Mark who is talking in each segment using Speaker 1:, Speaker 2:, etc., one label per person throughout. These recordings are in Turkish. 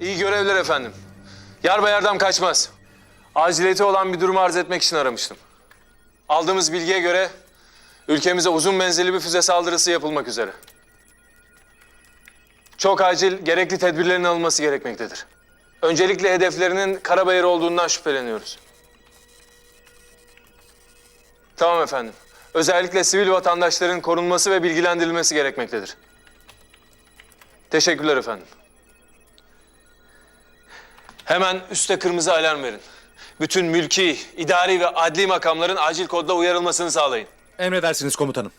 Speaker 1: İyi görevler efendim. Yarbayardan kaçmaz. Aciliyeti olan bir durumu arz etmek için aramıştım. Aldığımız bilgiye göre ülkemize uzun menzilli bir füze saldırısı yapılmak üzere. Çok acil gerekli tedbirlerin alınması gerekmektedir. Öncelikle hedeflerinin Karabayır olduğundan şüpheleniyoruz. Tamam efendim. Özellikle sivil vatandaşların korunması ve bilgilendirilmesi gerekmektedir. Teşekkürler efendim. Hemen üste kırmızı alarm verin. Bütün mülki, idari ve adli makamların acil kodla uyarılmasını sağlayın.
Speaker 2: Emredersiniz komutanım.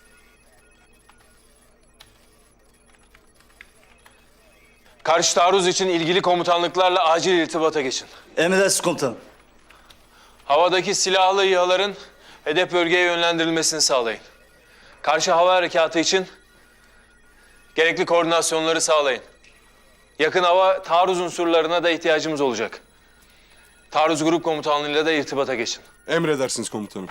Speaker 1: Karşı taarruz için ilgili komutanlıklarla acil irtibata geçin.
Speaker 3: Emredersiniz komutanım.
Speaker 1: Havadaki silahlı İHA'ların hedef bölgeye yönlendirilmesini sağlayın. Karşı hava harekatı için gerekli koordinasyonları sağlayın. Yakın hava taarruz unsurlarına da ihtiyacımız olacak. Taarruz grup komutanlığıyla da irtibata geçin.
Speaker 4: Emredersiniz komutanım.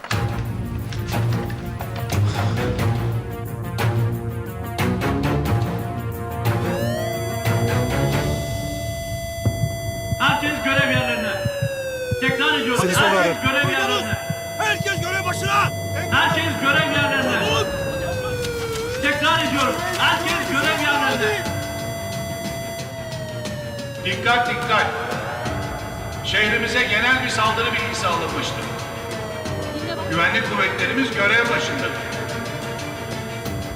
Speaker 5: Herkes görev yerlerine. Tekrar ediyorum.
Speaker 2: Sonra
Speaker 5: Herkes
Speaker 2: ararım.
Speaker 5: görev yerlerine.
Speaker 6: Herkes görev başına!
Speaker 5: Herkes görev
Speaker 7: Dikkat dikkat. Şehrimize genel bir saldırı bilgisi alınmıştır. Güvenlik kuvvetlerimiz görev başındadır.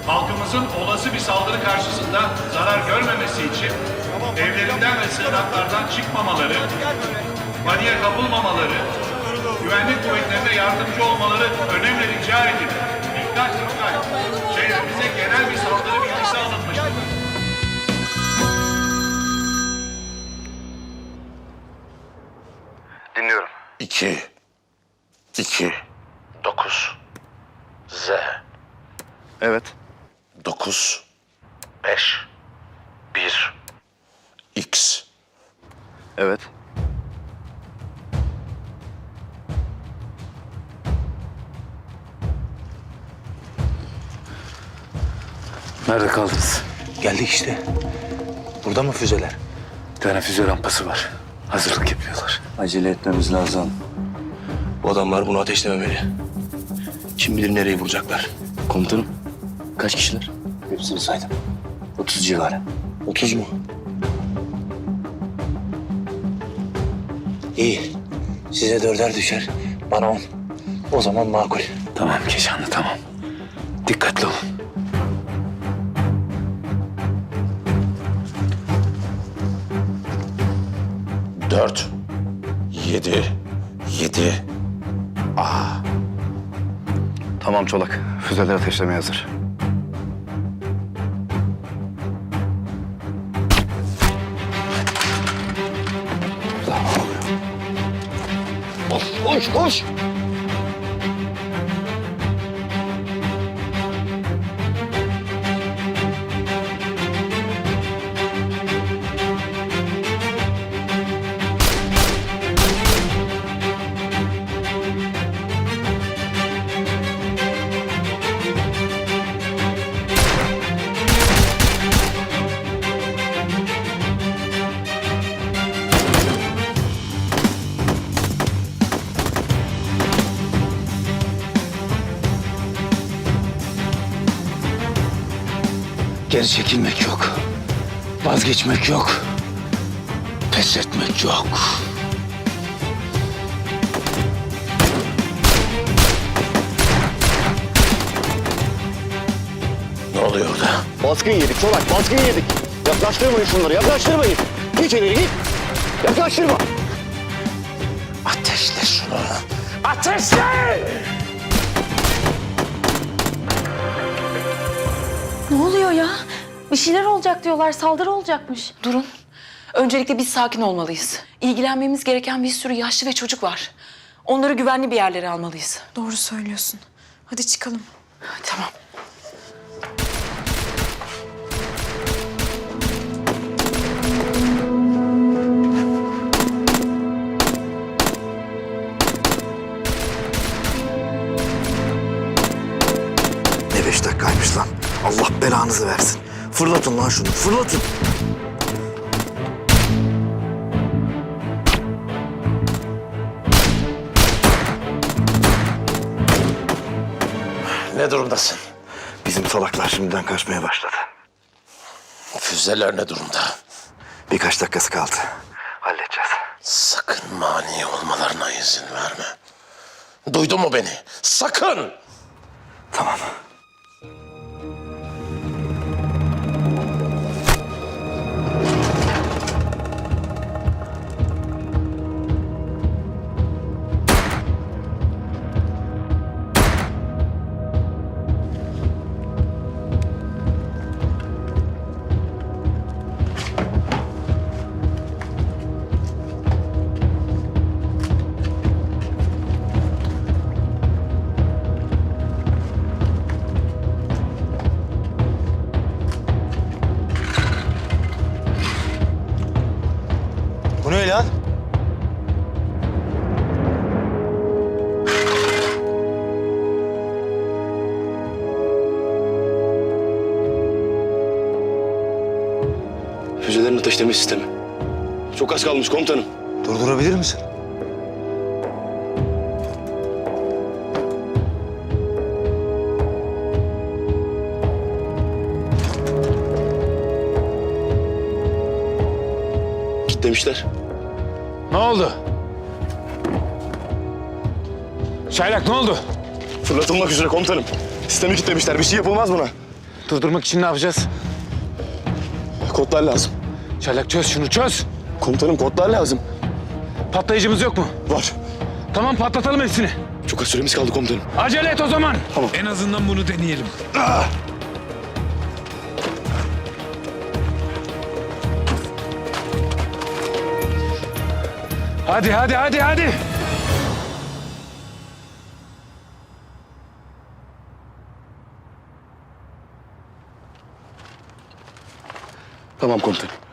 Speaker 7: Halkımızın olası bir saldırı karşısında zarar görmemesi için evlerinden ve sığınaklardan çıkmamaları, paniğe kapılmamaları, güvenlik kuvvetlerine yardımcı olmaları önemli rica edilir. Dikkat dikkat. Şehrimize genel bir saldırı bilgisi alınmıştır.
Speaker 6: 2 2
Speaker 8: 9. Z.
Speaker 6: Evet.
Speaker 8: 9. 5. 1.
Speaker 6: X
Speaker 8: Evet.
Speaker 9: Nerede kaldınız? Geldik işte. Burada mı füzeler? Bir tane füze rampası var. Hazırlık yapıyorlar.
Speaker 3: Acele etmemiz lazım.
Speaker 9: Adamlar bunu ateşlememeli. Kim bilir nereyi vuracaklar.
Speaker 3: Komutanım, kaç kişiler?
Speaker 9: Hepsini saydım.
Speaker 3: 30 civarı.
Speaker 9: 30 mu? İyi. Size dörder düşer. Bana on. O zaman makul. Tamam Keşanlı tamam. Dikkatli olun.
Speaker 6: Dört Yedi Yedi
Speaker 8: Tamam Çolak. Füzeler ateşlemeye hazır.
Speaker 6: Koş koş
Speaker 9: Geri çekilmek yok. Vazgeçmek yok. Pes etmek yok.
Speaker 6: Ne oluyor orada?
Speaker 3: Baskın yedik Çolak, baskın yedik. Yaklaştırmayın şunları, yaklaştırmayın. Geç ileri git. Yaklaştırma.
Speaker 6: Ateşle şunu Ateşle
Speaker 10: Ne oluyor ya? Bir şeyler olacak diyorlar, saldırı olacakmış.
Speaker 11: Durun. Öncelikle biz sakin olmalıyız. İlgilenmemiz gereken bir sürü yaşlı ve çocuk var. Onları güvenli bir yerlere almalıyız.
Speaker 10: Doğru söylüyorsun. Hadi çıkalım.
Speaker 11: Tamam.
Speaker 9: Ne beş dakikaymış lan. Allah belanızı versin. Fırlatın lan şunu, fırlatın.
Speaker 6: Ne durumdasın?
Speaker 8: Bizim salaklar şimdiden kaçmaya başladı.
Speaker 6: Füzeler ne durumda?
Speaker 8: Birkaç dakikası kaldı. Halledeceğiz.
Speaker 6: Sakın mani olmalarına izin verme. Duydun mu beni? Sakın!
Speaker 8: Tamam.
Speaker 3: Ne lan?
Speaker 8: Füzelerin ateşleme sistemi. Çok az kalmış komutanım.
Speaker 3: Durdurabilir misin?
Speaker 8: Kitlemişler.
Speaker 9: Ne oldu? Çaylak ne oldu?
Speaker 8: Fırlatılmak üzere komutanım. Sistemi kitlemişler. Bir şey yapılmaz buna.
Speaker 9: Durdurmak için ne yapacağız?
Speaker 8: Kodlar lazım.
Speaker 9: Çaylak çöz şunu çöz.
Speaker 8: Komutanım kodlar lazım.
Speaker 9: Patlayıcımız yok mu?
Speaker 8: Var.
Speaker 9: Tamam patlatalım hepsini.
Speaker 8: Çok az süremiz kaldı komutanım.
Speaker 9: Acele et o zaman.
Speaker 2: En azından bunu deneyelim.
Speaker 9: Hadi hadi hadi hadi.
Speaker 8: Tamam komutanım.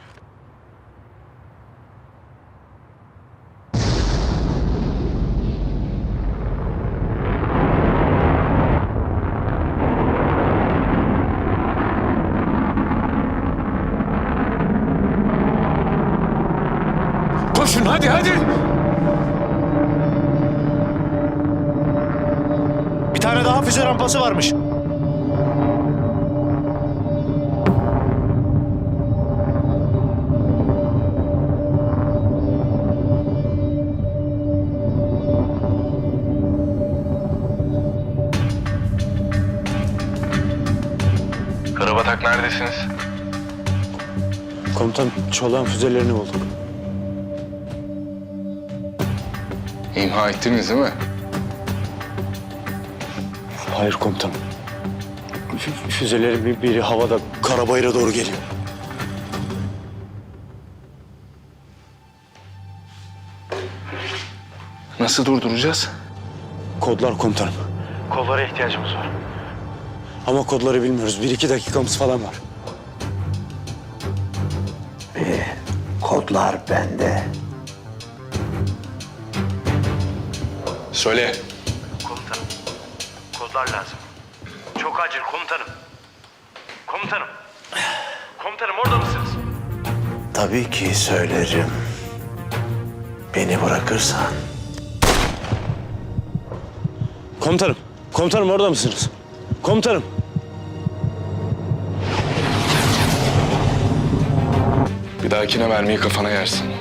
Speaker 9: Koşun hadi hadi.
Speaker 3: Bir tane daha füze rampası varmış.
Speaker 8: Karabatak neredesiniz?
Speaker 3: Komutan çolağın füzelerini bulduk.
Speaker 8: İmha ettiniz değil mi?
Speaker 3: Hayır komutanım. Fü- Füzelerin bir, biri havada Karabayır'a doğru geliyor.
Speaker 8: Nasıl durduracağız?
Speaker 3: Kodlar komutanım. Kodlara ihtiyacımız var. Ama kodları bilmiyoruz. Bir iki dakikamız falan var.
Speaker 6: Kodlar bende.
Speaker 8: Söyle.
Speaker 4: Komutanım. Kodlar lazım. Çok acil komutanım. Komutanım. Komutanım orada mısınız?
Speaker 6: Tabii ki söylerim. Beni bırakırsan.
Speaker 3: Komutanım. Komutanım orada mısınız? Komutanım.
Speaker 8: Bir dahakine mermiyi kafana yersin.